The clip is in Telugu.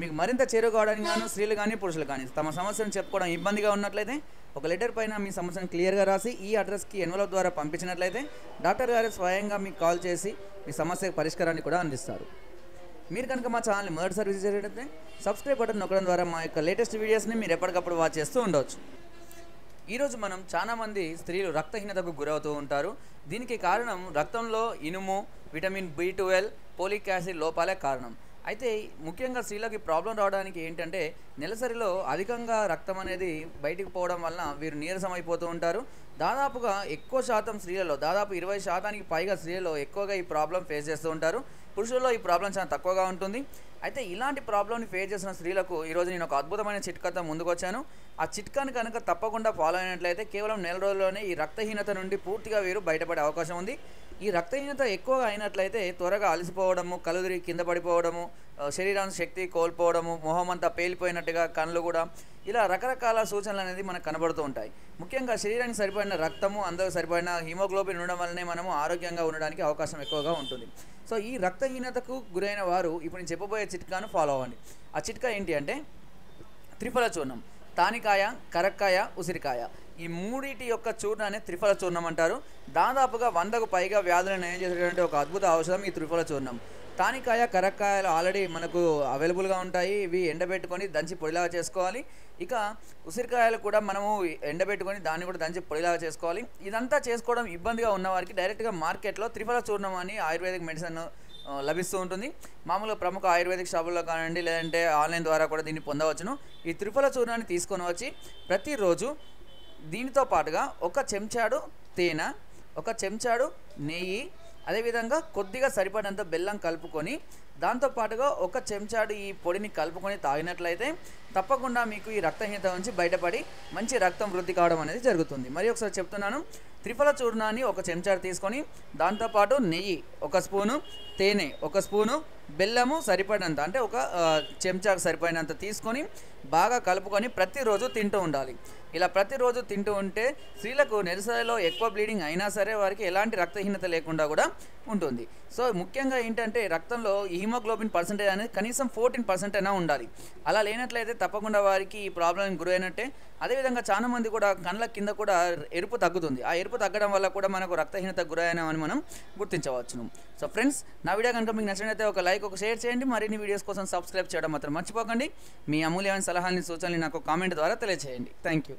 మీకు మరింత చేరుకోవడానికి గాను స్త్రీలు కానీ పురుషులు కానీ తమ సమస్యను చెప్పుకోవడం ఇబ్బందిగా ఉన్నట్లయితే ఒక లెటర్ పైన మీ సమస్యను క్లియర్గా రాసి ఈ అడ్రస్కి ఎన్వలప్ ద్వారా పంపించినట్లయితే డాక్టర్ గారు స్వయంగా మీకు కాల్ చేసి మీ సమస్య పరిష్కారాన్ని కూడా అందిస్తారు. మీరు కనుక మా ఛానల్ని మొదటి సర్వీస్ చేసేటట్లయితే సబ్స్క్రైబ్ బటన్ నొక్కడం ద్వారా మా యొక్క లేటెస్ట్ వీడియోస్ని మీరు ఎప్పటికప్పుడు వాచ్ చేస్తూ ఉండవచ్చు ఈరోజు మనం చాలామంది స్త్రీలు రక్తహీనతకు గురవుతూ ఉంటారు. దీనికి కారణం రక్తంలో ఇనుము vitamin B twelve folic acid లోపాలే కారణం. అయితే ముఖ్యంగా స్త్రీలకు ప్రాబ్లం రావడానికి ఏంటంటే నెలసరిలో అధికంగా రక్తం అనేది బయటికి పోవడం వలన వీరు నీరసం అయిపోతూ ఉంటారు. దాదాపుగా ఎక్కువ శాతం స్త్రీలలో దాదాపు ఇరవై శాతానికి పైగా స్త్రీలలో ఎక్కువగా ఈ ప్రాబ్లం ఫేస్ చేస్తూ ఉంటారు. పురుషుల్లో ఈ ప్రాబ్లం చాలా తక్కువగా ఉంటుంది. అయితే ఇలాంటి ప్రాబ్లమ్ని ఫేస్ చేసిన స్త్రీలకు ఈరోజు నేను ఒక అద్భుతమైన చిట్కాతో ముందుకొచ్చాను. ఆ చిట్కాని కనుక తప్పకుండా ఫాలో అయినట్లయితే కేవలం నెల రోజుల్లోనే ఈ రక్తహీనత నుండి పూర్తిగా వీరు బయటపడే అవకాశం ఉంది. ఈ రక్తహీనత ఎక్కువగా అయినట్లయితే త్వరగా అలసిపోవడము కలుదిరి కింద పడిపోవడము శరీరానికి శక్తి కోల్పోవడము మొహం అంతా పేలిపోయినట్టుగా కళ్ళు కూడా ఇలా రకరకాల సూచనలు అనేది మనకు కనబడుతూ ఉంటాయి. ముఖ్యంగా శరీరానికి సరిపడిన రక్తము అందరూ సరిపడిన హిమోగ్లోబిన్ ఉండడం వల్లనే మనము ఆరోగ్యంగా ఉండడానికి అవకాశం ఎక్కువగా ఉంటుంది. సో ఈ రక్తహీనతకు గురైన వారు ఇప్పుడు నేను చెప్పబోయే చిట్కాను ఫాలో అవ్వండి. ఆ చిట్కా ఏంటి అంటే త్రిఫల చూర్ణం తానికాయ కరక్కాయ ఉసిరికాయ. ఈ మూడిటి యొక్క చూర్ణాన్ని త్రిఫల చూర్ణం అంటారు. దాదాపుగా వందకు పైగా వ్యాధులను నయం చేసేటువంటి ఒక అద్భుత ఔషధం ఈ త్రిఫల చూర్ణం. తానికాయ కరక్కాయలు ఆల్రెడీ మనకు అవైలబుల్గా ఉంటాయి. ఇవి ఎండబెట్టుకొని దంచి పొడిలాగా చేసుకోవాలి. ఇక ఉసిరికాయలు కూడా మనము ఎండబెట్టుకొని దాన్ని కూడా దంచి పొడిలాగా చేసుకోవాలి. ఇదంతా చేసుకోవడం ఇబ్బందిగా ఉన్నవారికి డైరెక్ట్గా మార్కెట్లో త్రిఫల చూర్ణం అని ఆయుర్వేదిక్ మెడిసిన్ లభిస్తూ ఉంటుంది. మామూలుగా ప్రముఖ ఆయుర్వేదిక్ షాపుల్లో కానివ్వండి లేదంటే ఆన్లైన్ ద్వారా కూడా దీన్ని పొందవచ్చును. ఈ త్రిఫల చూర్ణాన్ని తీసుకొని వచ్చి ప్రతిరోజు దీనితో పాటుగా ఒక చెంచాడు తేనె ఒక చెంచాడు నెయ్యి అదేవిధంగా కొద్దిగా సరిపడినంత బెల్లం కలుపుకొని దాంతోపాటుగా ఒక చెంచాడు ఈ పొడిని కలుపుకొని తాగినట్లయితే తప్పకుండా మీకు ఈ రక్తహీనత నుంచి బయటపడి మంచి రక్తం వృద్ధి కావడం అనేది జరుగుతుంది. మరి ఒకసారి చెప్తున్నాను త్రిఫల చూర్ణాన్ని ఒక చెంచాడు తీసుకొని దాంతోపాటు నెయ్యి ఒక స్పూను తేనె ఒక స్పూను బెల్లము సరిపడినంత అంటే ఒక చెంచాకు సరిపడినంత తీసుకొని బాగా కలుపుకొని ప్రతిరోజు తింటూ ఉండాలి. ఇలా ప్రతిరోజు తింటూ ఉంటే స్త్రీలకు నెలసరిలో ఎక్కువ బ్లీడింగ్ అయినా సరే వారికి ఎలాంటి రక్తహీనత లేకుండా కూడా ఉంటుంది. సో ముఖ్యంగా ఏంటంటే రక్తంలో హీమోగ్లోబిన్ హిమోగ్లోబిన్ పర్సెంటేజ్ అనేది కనీసం ఫోర్టీన్ పర్సెంట్ అయినా ఉండాలి. అలా లేనట్లయితే తప్పకుండా వారికి ఈ ప్రాబ్లం గురైనట్టే అదేవిధంగా చాలా మంది కూడా కళ్ళ కింద కూడా ఎరుపు తగ్గుతుంది. ఆ ఎరుపు తగ్గడం వల్ల కూడా మనకు రక్తహీనత గురైనామని మనం గుర్తించవచ్చును. సో ఫ్రెండ్స్ నా వీడియో కనుక మీకు నచ్చినట్లయితే ఒక లైక్ ఒక షేర్ చేయండి. మరిన్ని వీడియోస్ కోసం సబ్స్క్రైబ్ చేయడం మాత్రం మర్చిపోకండి. మీ అమూల్యమైన సలహాలని సూచనలు నాకు కామెంట్ ద్వారా తెలియజేయండి. Thank you